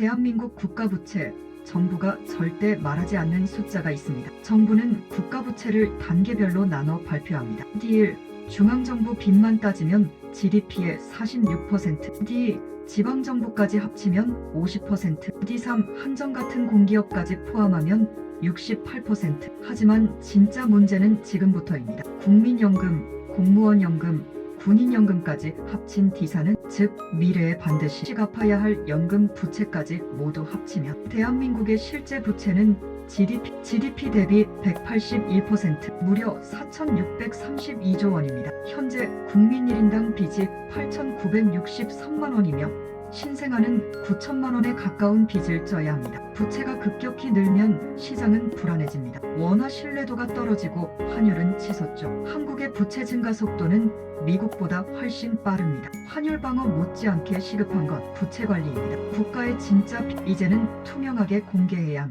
대한민국 국가부채 정부가 절대 말하지 않는 숫자가 있습니다. 정부는 국가부채를 단계별로 나눠 발표합니다. D1 중앙정부 빚만 따지면 GDP의 46%, D 지방정부까지 합치면 50%, D3 한정 같은 공기업까지 포함하면 68%. 하지만 진짜 문제는 지금부터입니다. 국민연금, 공무원연금, 군인연금까지 합친 D사는 즉 미래에 반드시 갚아야 할 연금 부채까지 모두 합치면 대한민국의 실제 부채는 GDP, GDP 대비 181% 무려 4,632조 원입니다. 현재 국민 1인당 빚이 8,963만 원이며 신생아는 9천만 원에 가까운 빚을 져야 합니다. 부채가 급격히 늘면 시장은 불안해집니다. 원화 신뢰도가 떨어지고 환율은 치솟죠. 한국의 부채 증가 속도는 미국보다 훨씬 빠릅니다. 환율 방어 못지않게 시급한 건 부채 관리입니다. 국가의 진짜 빚 이제는 투명하게 공개해야 합니다.